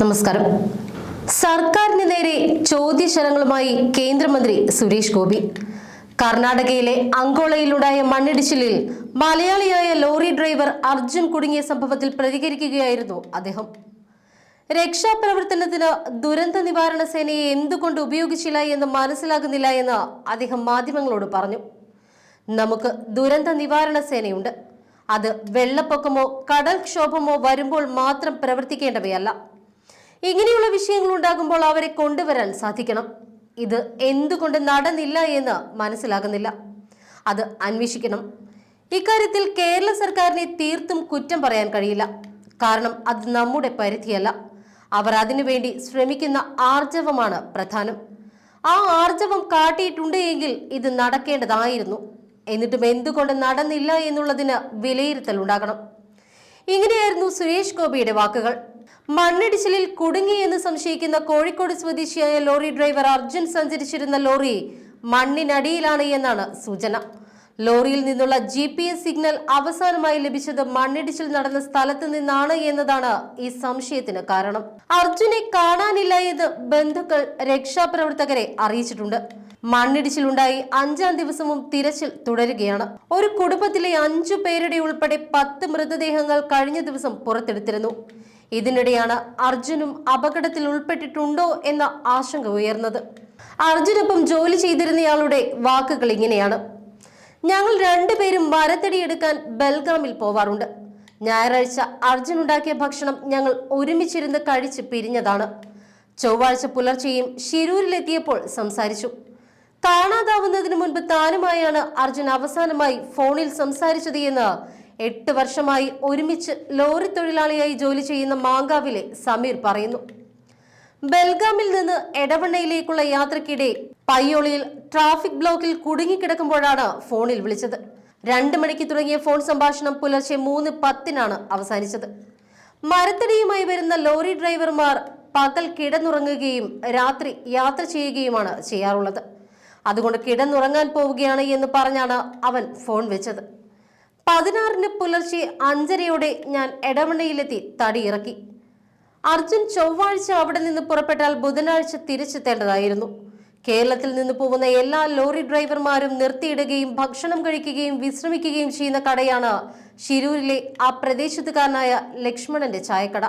നമസ്കാരം. സർക്കാരിന് നേരെ ചോദ്യശരങ്ങളുമായി കേന്ദ്രമന്ത്രി സുരേഷ് ഗോപി. കർണാടകയിലെ അങ്കോളയിലുണ്ടായ മണ്ണിടിച്ചിലിൽ മലയാളിയായ ലോറി ഡ്രൈവർ അർജുൻ കുടുങ്ങിയ സംഭവത്തിൽ പ്രതികരിക്കുകയായിരുന്നു അദ്ദേഹം. രക്ഷാപ്രവർത്തനത്തിന് ദുരന്ത നിവാരണ സേനയെ എന്തുകൊണ്ട് ഉപയോഗിച്ചില്ല എന്ന് മനസ്സിലാകുന്നില്ല എന്ന് അദ്ദേഹം മാധ്യമങ്ങളോട് പറഞ്ഞു. നമുക്ക് ദുരന്ത നിവാരണ സേനയുണ്ട്. അത് വെള്ളപ്പൊക്കമോ കടൽക്ഷോഭമോ വരുമ്പോൾ മാത്രം പ്രവർത്തിക്കേണ്ടവയല്ല. ഇങ്ങനെയുള്ള വിഷയങ്ങൾ ഉണ്ടാകുമ്പോൾ അവരെ കൊണ്ടുവരാൻ സാധിക്കണം. ഇത് എന്തുകൊണ്ട് നടന്നില്ല എന്ന് മനസ്സിലാകുന്നില്ല. അത് അന്വേഷിക്കണം. ഇക്കാര്യത്തിൽ കേരള സർക്കാരിനെ തീർത്തും കുറ്റം പറയാൻ കഴിയില്ല. കാരണം അത് നമ്മുടെ പരിധിയല്ല. അവർ അതിനുവേണ്ടി ശ്രമിക്കുന്ന ആർജവമാണ് പ്രധാനം. ആ ആർജവം കാട്ടിയിട്ടുണ്ട് എങ്കിൽ ഇത് നടക്കേണ്ടതായിരുന്നു. എന്നിട്ടും എന്തുകൊണ്ട് നടന്നില്ല എന്നുള്ളതിന് വിലയിരുത്തൽ ഉണ്ടാകണം. ഇങ്ങനെയായിരുന്നു സുരേഷ് ഗോപിയുടെ വാക്കുകൾ. മണ്ണിടിച്ചിലിൽ കുടുങ്ങിയെന്ന് സംശയിക്കുന്ന കോഴിക്കോട് സ്വദേശിയായ ലോറി ഡ്രൈവർ അർജുൻ സഞ്ചരിച്ചിരുന്ന ലോറി മണ്ണിനടിയിലാണ് എന്നാണ് സൂചന. ലോറിയിൽ നിന്നുള്ള ജി പി എസ് സിഗ്നൽ അവസാനമായി ലഭിച്ചത് മണ്ണിടിച്ചിൽ നടന്ന സ്ഥലത്ത് നിന്നാണ് എന്നതാണ് ഈ സംശയത്തിന് കാരണം. അർജുനെ കാണാനില്ല എന്ന് ബന്ധുക്കൾ രക്ഷാപ്രവർത്തകരെ അറിയിച്ചിട്ടുണ്ട്. മണ്ണിടിച്ചിലുണ്ടായി അഞ്ചാം ദിവസവും തിരച്ചിൽ തുടരുകയാണ്. ഒരു കുടുംബത്തിലെ അഞ്ചു പേരുടെ ഉൾപ്പെടെ പത്ത് മൃതദേഹങ്ങൾ കഴിഞ്ഞ ദിവസം പുറത്തെടുത്തിരുന്നു. ഇതിനിടെയാണ് അർജുനും അപകടത്തിൽ ഉൾപ്പെട്ടിട്ടുണ്ടോ എന്ന ആശങ്ക ഉയർന്നത്. അർജുനൊപ്പം ജോലി ചെയ്തിരുന്നയാളുടെ വാക്കുകൾ ഇങ്ങനെയാണ്. ഞങ്ങൾ രണ്ടുപേരും മരത്തടിയെടുക്കാൻ ബൽഗാമിൽ പോവാറുണ്ട്. ഞായറാഴ്ച അർജുൻ ഉണ്ടാക്കിയ ഭക്ഷണം ഞങ്ങൾ ഒരുമിച്ചിരുന്ന് കഴിച്ച് പിരിഞ്ഞതാണ്. ചൊവ്വാഴ്ച പുലർച്ചെയും ഷിരൂരിലെത്തിയപ്പോൾ സംസാരിച്ചു. കാണാതാവുന്നതിന് മുൻപ് താനുമായാണ് അർജുൻ അവസാനമായി ഫോണിൽ സംസാരിച്ചത് എന്ന് എട്ട് വർഷമായി ഒരുമിച്ച് ലോറി തൊഴിലാളിയായി ജോലി ചെയ്യുന്ന മാങ്കാവിലെ സമീർ പറയുന്നു. ബെൽഗാമിൽ നിന്ന് എടവണ്ണയിലേക്കുള്ള യാത്രക്കിടെ പയ്യോളിയിൽ ട്രാഫിക് ബ്ലോക്കിൽ കുടുങ്ങിക്കിടക്കുമ്പോഴാണ് ഫോണിൽ വിളിച്ചത്. രണ്ട് മണിക്ക് തുടങ്ങിയ ഫോൺ സംഭാഷണം പുലർച്ചെ മൂന്ന് പത്തിനാണ് അവസാനിച്ചത്. മരത്തടിയുമായി വരുന്ന ലോറി ഡ്രൈവർമാർ പകൽ കിടന്നുറങ്ങുകയും രാത്രി യാത്ര ചെയ്യുകയുമാണ് ചെയ്യാറുള്ളത്. അതുകൊണ്ട് കിടന്നുറങ്ങാൻ പോവുകയാണ് എന്ന് പറഞ്ഞാണ് അവൻ ഫോൺ വെച്ചത്. പതിനാറിന് പുലർച്ചെ അഞ്ചരയോടെ ഞാൻ എടവണ്ണയിലെത്തി തടിയിറക്കി. അർജുൻ ചൊവ്വാഴ്ച അവിടെ നിന്ന് പുറപ്പെട്ടാൽ ബുധനാഴ്ച തിരിച്ചെത്തേണ്ടതായിരുന്നു കേരളത്തിൽ നിന്ന് പോകുന്ന എല്ലാ ലോറി ഡ്രൈവർമാരും നിർത്തിയിടുകയും ഭക്ഷണം കഴിക്കുകയും വിശ്രമിക്കുകയും ചെയ്യുന്ന കടയാണ് ശിരൂരിലെ ആ പ്രദേശത്തുകാരനായ ലക്ഷ്മണന്റെ ചായക്കട.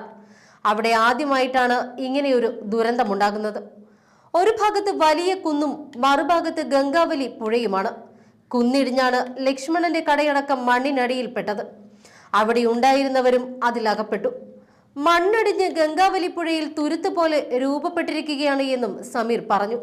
അവിടെ ആദ്യമായിട്ടാണ് ഇങ്ങനെയൊരു ദുരന്തമുണ്ടാകുന്നത്. ഒരു ഭാഗത്ത് വലിയ കുന്നും മറുഭാഗത്ത് ഗംഗാവലി പുഴയുമാണ്. കുന്നിടിഞ്ഞാണ് ലക്ഷ്മണന്റെ കടയടക്കം മണ്ണിനടിയിൽപ്പെട്ടത്. അവിടെ ഉണ്ടായിരുന്നവരും അതിലകപ്പെട്ടു. മണ്ണടിഞ്ഞ് ഗംഗാവലി പുഴയിൽ തുരുത്ത് പോലെ രൂപപ്പെട്ടിരിക്കുകയാണ് എന്നും സമീർ പറഞ്ഞു.